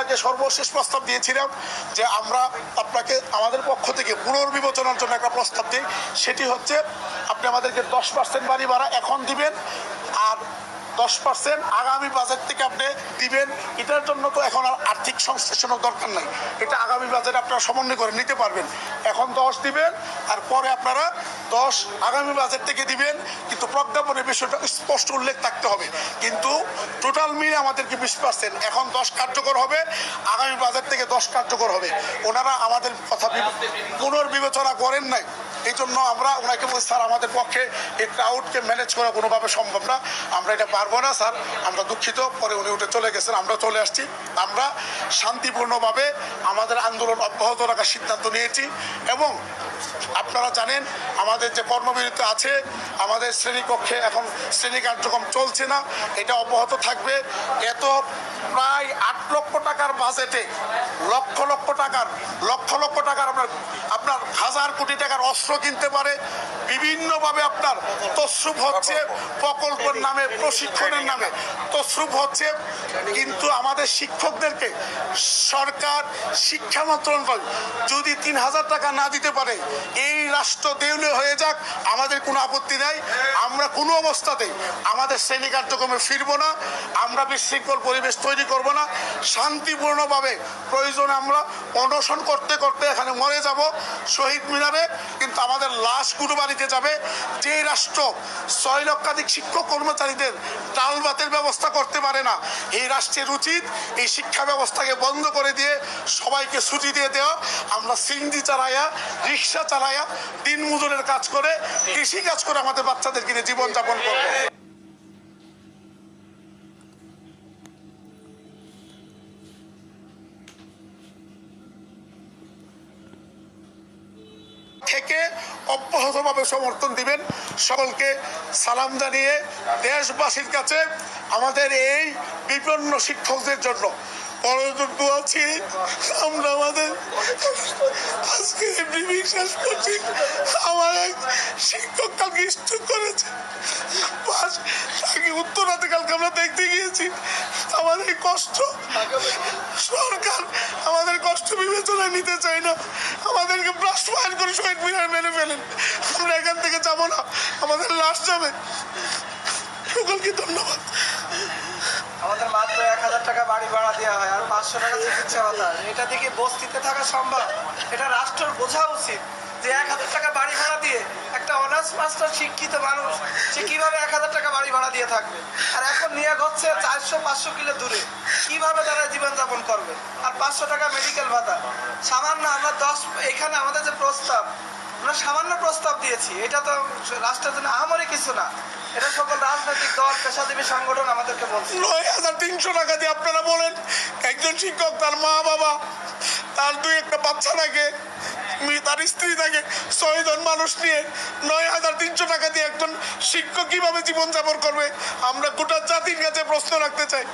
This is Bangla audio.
ওনাকে সর্বশেষ প্রস্তাব দিয়েছিলাম যে আমরা আপনাকে, আমাদের পক্ষ থেকে পুনর্বিবেচনার জন্য একটা প্রস্তাব দিই। সেটি হচ্ছে, আপনি আমাদেরকে দশ পার্সেন্ট বাড়ি ভাড়া এখন দিবেন আর দশ পার্সেন্ট আগামী বাজেট থেকে আপনি দিবেন। এটার জন্য তো এখন আর আর্থিক সংশ্লেষণের দরকার নাই। এটা আগামী বাজেট আপনারা সমন্বয় করে নিতে পারবেন। এখন দশ দিবেন আর পরে আপনারা দশ আগামী বাজেট থেকে দিবেন। কিন্তু প্রজ্ঞাপনের বিষয়টা স্পষ্ট উল্লেখ থাকতে হবে। কিন্তু টোটাল মিলে আমাদেরকে বিশ পার্সেন্ট এখন দশ কার্যকর হবে, আগামী বাজার থেকে দশ কার্যকর হবে। ওনারা আমাদের কথা পুনর্বিবেচনা করেন নাই। এই জন্য আমরা ওনাকে বলছি, স্যার, আমাদের পক্ষে এই ক্রাউডকে ম্যানেজ করা কোনোভাবে সম্ভব না। আমরা এটা পারব না, স্যার। আমরা দুঃখিত, পরে উনি উঠে চলে গেছেন। আমরা চলে আসছি। আমরা শান্তিপূর্ণভাবে আমাদের আন্দোলন অব্যাহত রাখার সিদ্ধান্ত নিয়েছি এবং আপনারা জানেন, আমাদের যে কর্মবিরতি আছে, আমাদের শ্রেণীকক্ষে এখন শ্রেণি কার্যক্রম চলছে না। এটা অব্যাহত থাকবে। এত প্রায় আট লক্ষ টাকার বাজেটে লক্ষ লক্ষ টাকার, লক্ষ লক্ষ টাকার আপনার আপনার হাজার কোটি টাকার অস্ত্র কিনতে পারে, বিভিন্নভাবে আপনার তসরুপ হচ্ছে প্রকল্পের নামে, প্রশিক্ষণের নামে। তসরুপ হচ্ছে কিন্তু আমাদের শিক্ষকদেরকে সরকার শিক্ষা মন্ত্রণালয় যদি তিন হাজার টাকা না দিতে পারে, এই রাষ্ট্র দেউলে হয়ে যাক, আমাদের কোনো আপত্তি নাই। আমরা কোনো অবস্থাতেই আমাদের শ্রেণি কার্যক্রমে ফিরবো না, আমরা বিশৃঙ্খল পরিবেশ তৈরি করব না শান্তিপূর্ণভাবে প্রয়োজনে আমরা। অনশন করতে করতে এখানে মরে যাব শহীদ মিনারে। কিন্তু আমাদের লাশ কুরবানিতে যাবে। যে রাষ্ট্র ছয় লক্ষাধিক শিক্ষক কর্মচারীদের ডাল ভাতের ব্যবস্থা করতে পারে না, এই রাষ্ট্রের উচিত এই শিক্ষা ব্যবস্থাকে বন্ধ করে দিয়ে সবাইকে ছুটি দিয়ে দেওয়া। আমরা সিন্দি চালাইয়া রিক্সা চালাইয়া দিন মজুরের কাজ করে, কৃষি কাজ করে আমাদের বাচ্চাদের কিনে জীবনযাপন করব। থেকে অব্যাহতভাবে সমর্থন দিবেন। সকলকে সালাম জানিয়ে দেশবাসীর কাছে আমাদের এই বিপন্ন শিক্ষকদের জন্য পরদূর আছি আমরা আমাদের আজকে বিশ্বাস করছি। আমার এক শিক্ষক কালকে স্ট্রোক করেছে। পাশ তাকে উত্তরাতে কালকে আমরা দেখতে গিয়েছি। আমাদের কষ্ট, সরকার আমাদের কষ্ট বিবেচনা নিতে চায় না। আমাদেরকে বাস্তবায়ন করে শহীদ মিনার মেরে ফেলেন। আমরা এখান থেকে যাব না, আমাদের লাশ যাবে। সকলকে ধন্যবাদ। মাত্র এক হাজার টাকা বাড়ি ভাড়া দেওয়া হয় আর পাঁচশো টাকা চিকিৎসা ভাতা এটা থেকে বস্তিতে থাকা সম্ভব। এটা রাষ্ট্রের বোঝা উচিত যে এক হাজার টাকা বাড়ি ভাড়া দিয়ে একটা অনার্স মাস্টার শিক্ষিত মানুষ, সে কীভাবে এক হাজার টাকা বাড়ি ভাড়া দিয়ে থাকবে? আর এখন নিয়োগ হচ্ছে চারশো, পাঁচশো কিলো দূরে। কীভাবে তারা জীবনযাপন করবে? আর পাঁচশো টাকা মেডিকেল ভাতা। সামান্য আমরা দশ এখানে আমাদের যে প্রস্তাব আমরা সামান্য প্রস্তাব দিয়েছি। এটা তো রাষ্ট্রের জন্য আহামরি কিছু না। এটা সকল রাজনৈতিক দল, পেশাজীবী সংগঠন আমাদেরকে বলছে। নয় হাজার তিনশো টাকা দিয়ে আপনারা বলেন, একজন শিক্ষক তার মা বাবা, তার দুই একটা বাচ্চা থাকে তার স্ত্রী থাকে ছয় জন মানুষ নিয়ে নয় হাজার তিনশো টাকা দিয়ে একজন শিক্ষক কীভাবে জীবনযাপন করবে? আমরা গোটা জাতির কাছে প্রশ্ন রাখতে চাই।